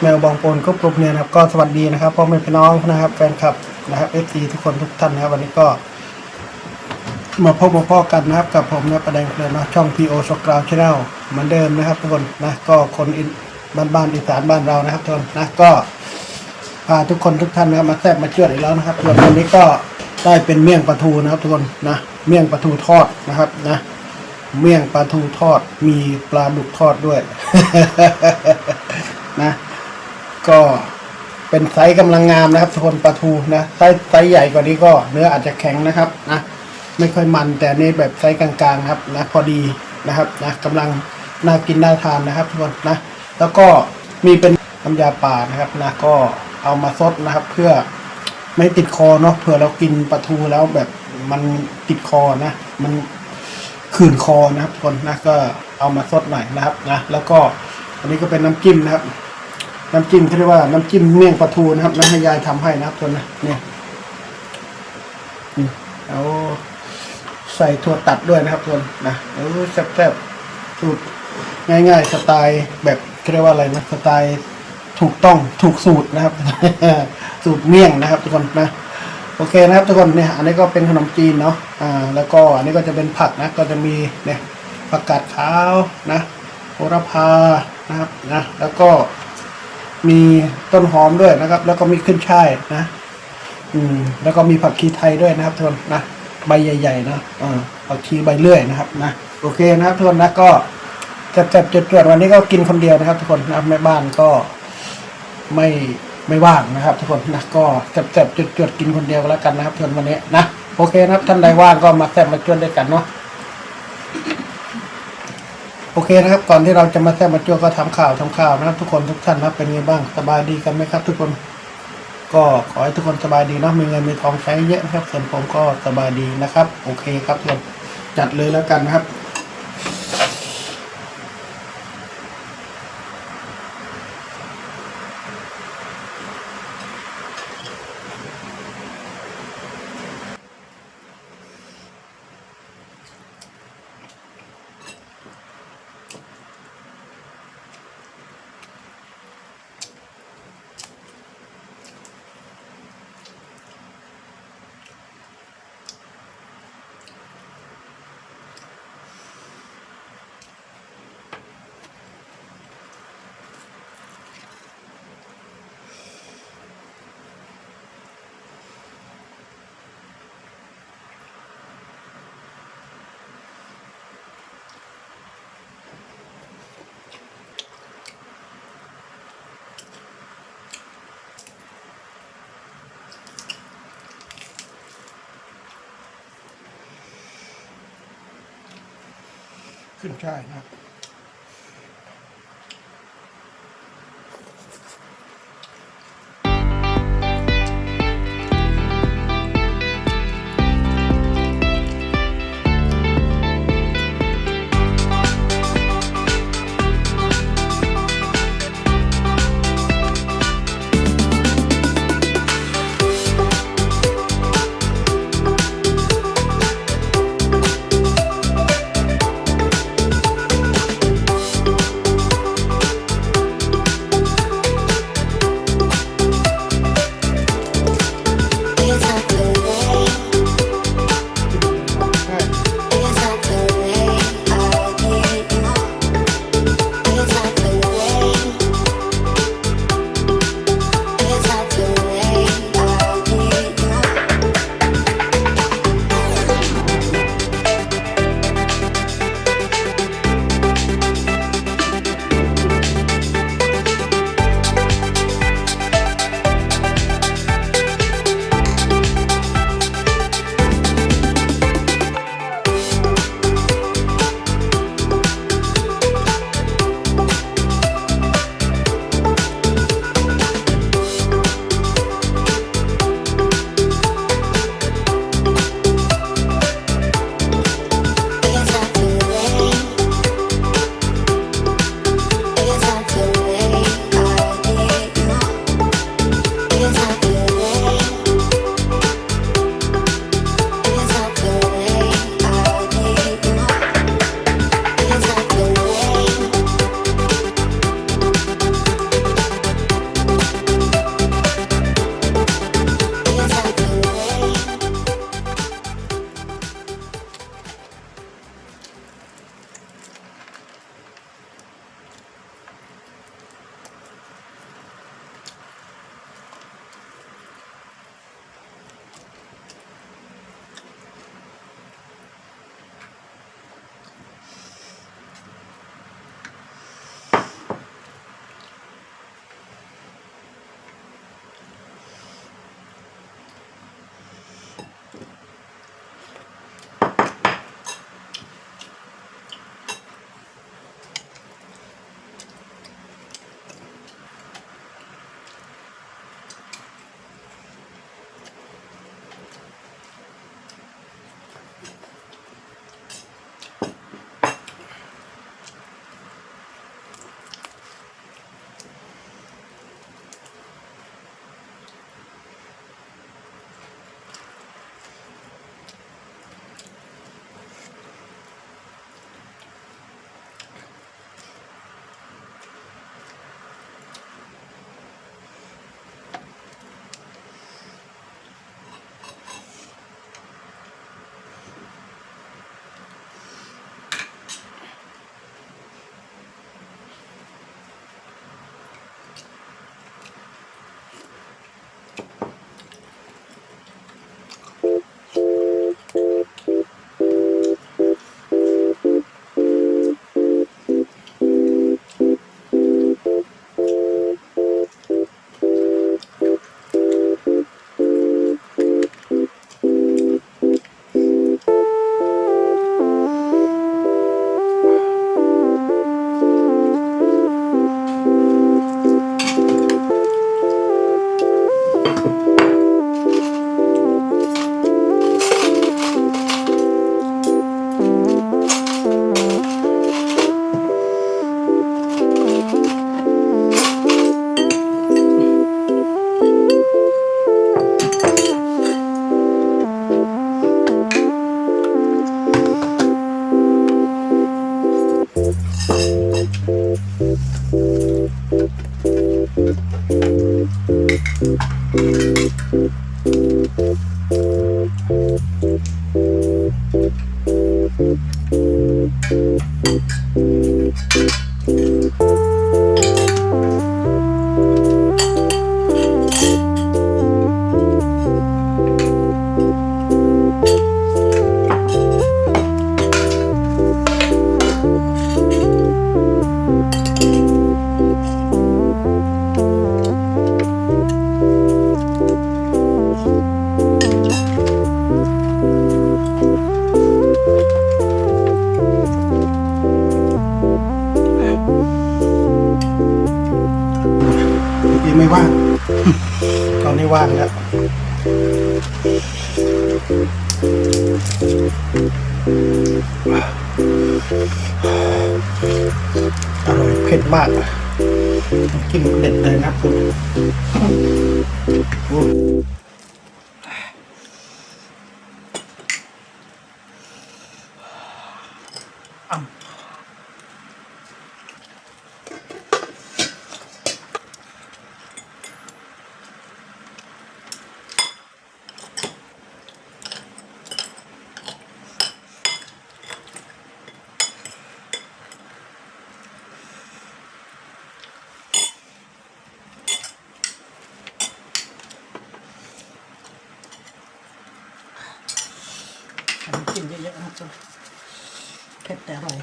แมวบองปนก็ปลุกเนี่ยนะครับก็สวัสดีนะครับพ่อแม่พี่น้องนะครับ แฟนคลับนะครับเอฟซีทุกคนทุกท่านนะครับวันนี้ก็ มาพบมาพ่อกันนะครับกับผมนะประแดงเพลินนะช่อง PO สกราวชาแนลเหมือนเดิมนะครับทุกคนนะก็คนอินบ้านบ้านอีสานบ้านเรานะครับทุกคนนะก็พาทุกคนทุกท่านนะครับมาแซ่บมาเชื่ออีกแล้วนะครับส่วนวันนี้ก็ได้เป็นเมี่ยงปลาทูนะครับทุกคนนะเมี่ยงปลาทูทอดนะครับนะ เมี่ยงปลาทูทอด มีปลาดุกทอดด้วย นะ ก็เป็นไซส์กำลังงามนะครับทุกคนปลาทูนะไซส์ไซส์ใหญ่กว่านี้ก็เนื้ออาจจะแข็งนะครับนะไม่ค่อยมันแต่นี่แบบไซส์กลางๆครับนะพอดีนะครับนะกำลังน่ากินน่าทานนะครับทุกคนนะ แล้วก็มีเป็นน้ำยาป่านะครับนะก็เอามาซดนะครับ เพื่อไม่ติดคอเนาะเผื่อเรากินปลาทูแล้วแบบมันติดคอนะ มัน ขื่นคอนะครับทุกคนนะก็เอามาซดหน่อยนะครับนะแล้วก็อันนี้ก็เป็นน้ำจิ้มนะครับ น้ำจิ้มเขาเรียกว่าน้ำจิ้มเมี่ยงปลาทูนะครับนะให้ยายทำให้นะครับทุกคนนะเนี่ยเอาใส่ถั่วตัดด้วยนะครับทุกคนนะเออแซ่บๆสูตรง่าย ๆ สไตล์แบบเขาเรียกว่าอะไรนะสไตล์ถูกต้องถูกสูตรนะครับ สูตรเมี่ยงนะครับทุกคนนะ โอเคนะครับทุกคนเนี่ยอันนี้ก็เป็นขนมจีนเนาะอ่าแล้วก็อันนี้ก็จะเป็นผักนะก็จะมีเนี่ยผักกาดขาวนะโหระพานะครับนะแล้วก็มีต้นหอมด้วยนะครับ แล้วก็มีขึ้นช่ายนะ อืม แล้วก็มีผักชีไทยด้วยนะครับทุกคนนะใบใหญ่ๆนะอ่าผักชีใบเลื่อยนะครับนะโอเคนะครับทุกคนนะก็จับจับจุดจดๆวันนี้ก็กินคนเดียวนะครับ ทุกคนนะแม่บ้านก็ไม่ ไม่ว่างนะครับ ทุกคนนะก็แซ่บๆจุดๆกินคนเดียวก็แล้วกันนะครับทุกคนวันนี้นะโอเคนะครับ ท่านใดว่างก็มาแซ่บมาจวนด้วยกันเนาะโอเคนะครับ ก่อนที่เราจะมาแซ่บมาจวนก็ทำข่าวทำข่าวนะครับ ทุกคนทุกท่านนะครับเป็นไงบ้างสบายดีกันไหมครับ ทุกคนก็ขอให้ทุกคนสบายดีเนาะมีเงินมีทองใช้เยอะนะครับส่วนผมก็สบายดีนะครับ โอเคครับทุกคนจัดเลยแล้วกันนะครับ ขึ้นช่ายนะ อันนี้กินเยอะๆนะครับเผ็ดแต่อร่อย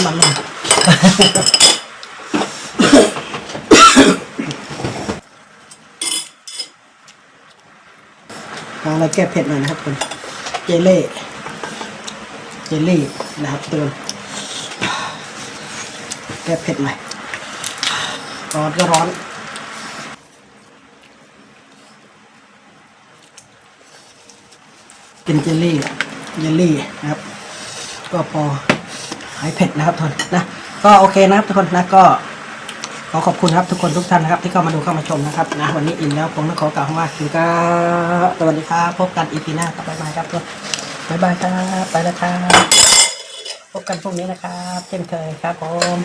ำมันลงลองเราแก้เผ็ดหน่อยนะครับคุณเจเล่เจลลี่นะครับทุกคนแก้เผ็ดหน่อยร้อนก็ร้อนเป็นเจลลี่เจลลี่นะครับ ก็พอ หายเผ็ดนะครับทุกคนนะก็โอเคนะครับทุกคนนะก็ขอขอบคุณครับทุกคนทุกท่านนะครับ ที่เข้ามาดูเข้ามาชมนะครับนะวันนี้อินแล้วผมต้องขอกล่าวว่าคือก็สวัสดีครับพบกันอีพีหน้าครับบ๊ายบายครับทุกคนบ๊ายบายครับไปแล้วครับพบกันพรุ่งนี้นะครับเช่นเคยครับผม